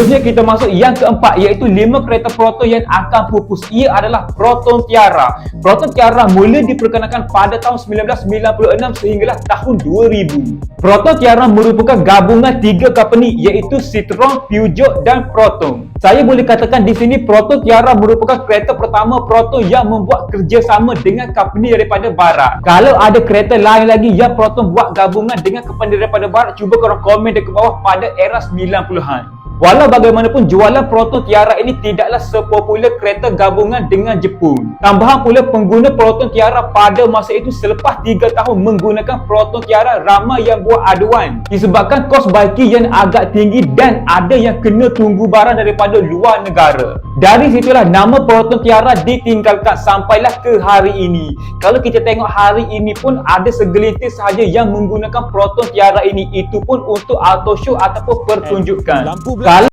Seterusnya kita masuk yang keempat iaitu lima kereta Proton yang akan pupus. Ia adalah Proton Tiara. Proton Tiara mula diperkenalkan pada tahun 1996 sehinggalah tahun 2000. Proton Tiara merupakan gabungan tiga company iaitu Citroen, Peugeot dan Proton. Saya boleh katakan di sini Proton Tiara merupakan kereta pertama Proton yang membuat kerjasama dengan company daripada barat. Kalau ada kereta lain lagi yang Proton buat gabungan dengan company daripada barat, cuba korang komen dekat bawah pada era 90-an. Walau bagaimanapun jualan Proton Tiara ini tidaklah sepopular kereta gabungan dengan Jepun. Tambahan pula pengguna Proton Tiara pada masa itu selepas 3 tahun menggunakan Proton Tiara ramai yang buat aduan disebabkan kos baiki yang agak tinggi dan ada yang kena tunggu barang daripada luar negara. Dari situlah nama Proton Tiara ditinggalkan sampailah ke hari ini. Kalau kita tengok hari ini pun ada segelintir sahaja yang menggunakan Proton Tiara ini itu pun untuk auto show ataupun pertunjukan. Kalau